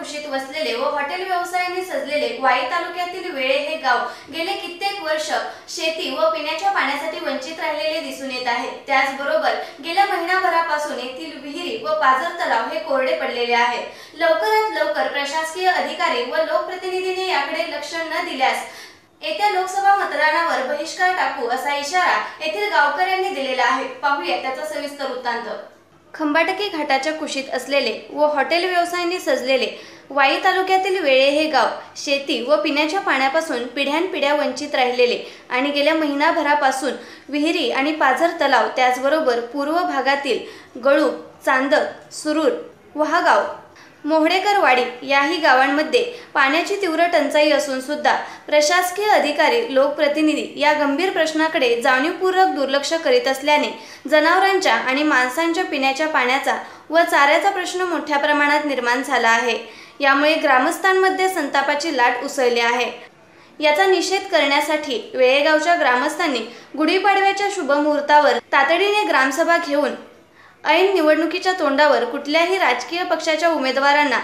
कुशीत वसलेले व हॉटेल व्यवसायाने सजलेले वाई तालुक्यातील वेळे हे गाव गेले कित्येक वर्ष शेती व पिण्याच्या पाण्यासाठी वंचित राहिलेले दिसून येत आहे. त्याचबरोबर गेल्या महिनाभरापासून येथील विहिरी व पाजर तलाव हे कोरडे पडलेले आहेत लवकरात लवकर प्रशासकीय अधिकारी व लोकप्रतिनिधीने याकडे लक्ष न दिल्यास येत्या लोकसभा मतदानावर बहिष्कार टाकू असा इशारा येथील गावकऱ्यांनी दिलेला आहे. पाहूया त्याचा सविस्तर वृत्तांत. खंबाटकी घाटाच्या कुशीत असलेले व हॉटेल व्यवसायाने सजलेले वाई तालुक्यातील वेळे हे गाव शेती व पिण्याच्या पाण्यापासून पिढ्यानपिढ्या वंचित राहिलेले आणि गेल्या महिनाभरापासून विहिरी आणि पाझर तलाव त्याचबरोबर पूर्व भागातील गळू चांदक सुरूर वहागाव मोहडेकरवाडी याही गावांमध्ये पाण्याची तीव्र टंचाई असून सुद्धा प्रशासकीय अधिकारी लोकप्रतिनिधी या गंभीर प्रश्नाकडे जाणीवपूर्वक दुर्लक्ष करीत असल्याने जनावरांच्या आणि माणसांच्या पिण्याच्या पाण्याचा व चाऱ्याचा प्रश्न मोठ्या प्रमाणात निर्माण झाला आहे. यामुळे ग्रामस्थांमध्ये संतापाची लाट उसळली आहे. याचा निषेध करण्यासाठी वेळेगावच्या ग्रामस्थांनी गुढीपाडव्याच्या शुभमुहूर्तावर तातडीने ग्रामसभा घेऊन ऐन निवडणुकीच्या तोंडावर कुठल्याही राजकीय पक्षाच्या उमेदवारांना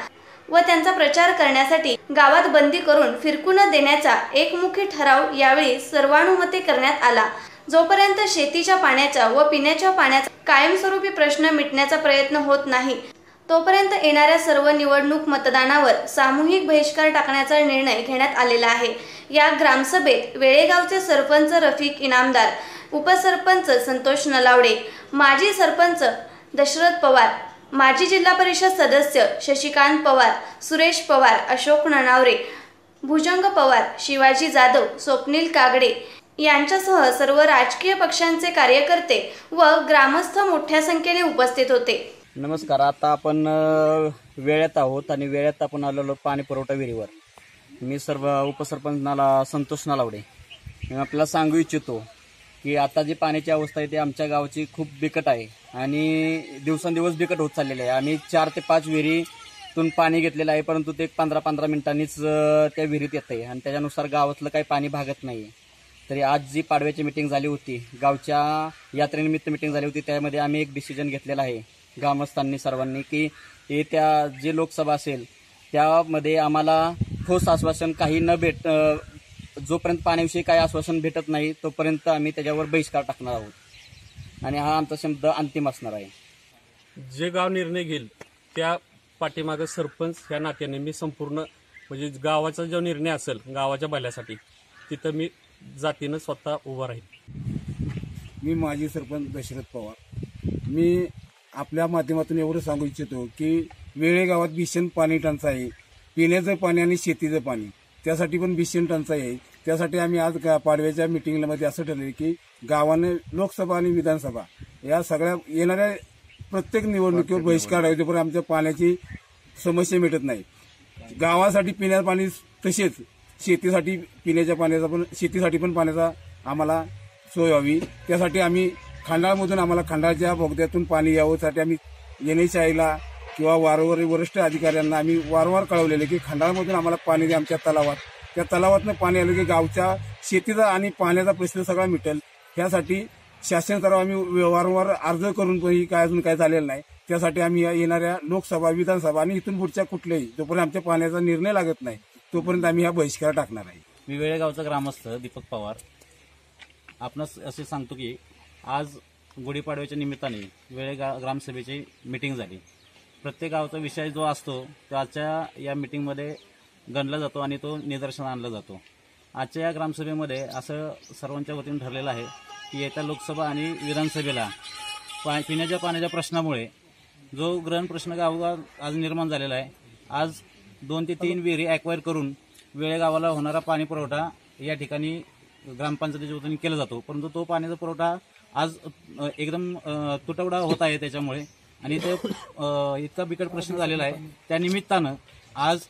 व त्यांचा प्रचार करण्यासाठी गावात बंदी करून फिरकू न देण्याचा एकमुखी ठराव यावेळी सर्वानुमते करण्यात आला. जोपर्यंत शेतीच्या पाण्याचा व पिण्याच्या पाण्याचा कायमस्वरूपी प्रश्न मिटण्याचा प्रयत्न होत नाही तोपर्यंत येणाऱ्या सर्व निवडणूक मतदानावर सामूहिक बहिष्कार टाकण्याचा निर्णय घेण्यात आलेला आहे. या ग्रामसभेत वेळेगावचे सरपंच रफिक इनामदार उपसरपंच संतोष नलावडे माजी सरपंच दशरथ पवार माजी जिल्हा परिषद सदस्य शशिकांत पवार सुरेश पवार अशोक ननावरे भुजंग पवार शिवाजी जाधव स्वप्नील कागडे यांच्यासह सर्व राजकीय पक्षांचे कार्यकर्ते व ग्रामस्थ मोठ्या संख्येने उपस्थित होते. नमस्कार आता आपण वेळेत आहोत आणि वेळेत आपण आलेलो पाणी पुरवठा विहिरीवर. मी सर्व उपसरपंच नाला संतोष नालावडे. मी आपल्याला सांगू इच्छितो की आता जी पाण्याची अवस्था आहे ती आमच्या गावाची खूप बिकट आहे. आणि दिवसेंदिवस बिकट होत चाललेली आहे. आम्ही चार ते पाच विहिरीतून पाणी घेतलेलं आहे परंतु ते पंधरा पंधरा मिनिटांनीच त्या विहिरीत येत आहे. आणि त्याच्यानुसार गावातलं काही पाणी भागत नाही. तरी आज जी पाडव्याची मिटिंग झाली होती गावच्या यात्रेनिमित्त मिटिंग झाली होती त्यामध्ये आम्ही एक डिसिजन घेतलेला आहे ग्रामस्थांनी सर्वांनी की येत्या जे लोकसभा असेल त्यामध्ये आम्हाला ठोस आश्वासन काही न भेट जोपर्यंत पाण्याविषयी काही आश्वासन भेटत नाही तोपर्यंत आम्ही त्याच्यावर बहिष्कार टाकणार आहोत. आणि हा आमचा शब्द अंतिम असणार आहे. जे गाव निर्णय घेईल त्या पाठीमागं सरपंच या नात्याने मी संपूर्ण म्हणजे गावाचा जो निर्णय असेल गावाच्या भल्यासाठी तिथं मी जातीनं स्वतः उभा राहील. मी माजी सरपंच दशरथ पवार. मी आपल्या माध्यमातून एवढं सांगू इच्छितो की वेळेगावात भीषण पाणी टंचाई आहे पिण्याचं पाणी आणि शेतीचं पाणी. त्यासाठी पण भीषण टंचाई आहे. त्यासाठी आम्ही आज गा- पाडव्याच्या मिटिंगमध्ये असं ठरलं की गावाने लोकसभा आणि विधानसभा या सगळ्या येणाऱ्या प्रत्येक निवडणुकीवर बहिष्कार आहे पण आमच्या पाण्याची समस्या मिटत नाही. गावासाठी पिण्याचं पाणी तसेच शेतीसाठी पिण्याच्या पाण्याचा पण शेतीसाठी पण पाण्याचा आम्हाला सोय व्हावी. त्यासाठी आम्ही खंडाळमधून आम्हाला खंडाळच्या बोगद्यातून पाणी यावं साठी आम्ही एन आयला किंवा वारंवार वरिष्ठ अधिकाऱ्यांना आम्ही वारंवार कळवलेले की खंडाळमधून आम्हाला पाणी द्या आमच्या तलावात. त्या तलावातनं पाणी आलं की गावच्या शेतीचा आणि पाण्याचा प्रश्न सगळा मिटेल. ह्यासाठी शासन आम्ही वारंवार अर्ज करून पण काय अजून काय झालेलं नाही. त्यासाठी आम्ही या येणाऱ्या लोकसभा विधानसभा आणि इथून पुढच्या कुठल्याही जोपर्यंत आमच्या पाण्याचा निर्णय लागत नाही तोपर्यंत आम्ही हा बहिष्कार टाकणार आहे. मी वेळेगावचा ग्रामस्थ दीपक पवार. आपणास असे सांगतो की आज गुढीपाडव्याच्या निमित्ताने वेळेगा ग्रामसभेची मिटिंग झाली. प्रत्येक गावचा विषय जो असतो तो आजच्या या मिटिंगमध्ये गणला जातो आणि तो निदर्शन आणला जातो. आजच्या या ग्रामसभेमध्ये असं सर्वांच्या वतीने ठरलेलं आहे की येत्या लोकसभा आणि विधानसभेला पा पिण्याच्या पाण्याच्या प्रश्नामुळे जो ग्रहण प्रश्न गावगाव आज निर्माण झालेला आहे आज दोन ते तीन विहिरी ॲक्वायर करून वेळेगावाला होणारा पाणी पुरवठा या ठिकाणी ग्रामपंचायतीच्या वतीने केला जातो. परंतु तो पाण्याचा पुरवठा आज एकदम तुटवडा होत आहे त्याच्यामुळे आणि ते इतका बिकट प्रश्न झालेला आहे. त्या निमित्तानं आज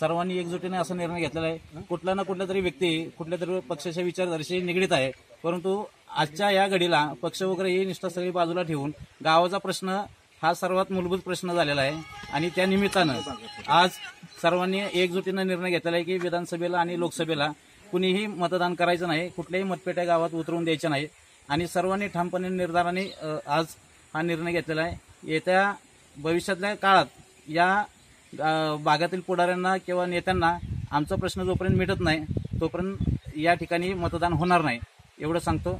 सर्वांनी एकजुटीने असा निर्णय घेतलेला आहे. कुठला ना कुठला तरी व्यक्ती कुठल्या तरी पक्षाच्या विचारधारेशी निगडीत आहे. परंतु आजच्या या घडीला पक्ष वगैरे ही निष्ठा सगळी बाजूला ठेवून गावाचा प्रश्न हा सर्वात मूलभूत प्रश्न झालेला आहे. आणि त्या निमित्तानं आज सर्वांनी एकजुटीनं निर्णय घेतलेला आहे की विधानसभेला आणि लोकसभेला कुणीही मतदान करायचं नाही कुठल्याही मतपेट्या गावात उतरवून द्यायच्या नाही. आणि सर्वांनी ठामपणे निर्धाराने आज हा निर्णय घेतलेला आहे. येत्या भविष्यातल्या काळात या भागातील पुढाऱ्यांना किंवा नेत्यांना आमचा प्रश्न जोपर्यंत मिटत नाही तोपर्यंत या ठिकाणी मतदान होणार नाही एवढं सांगतो.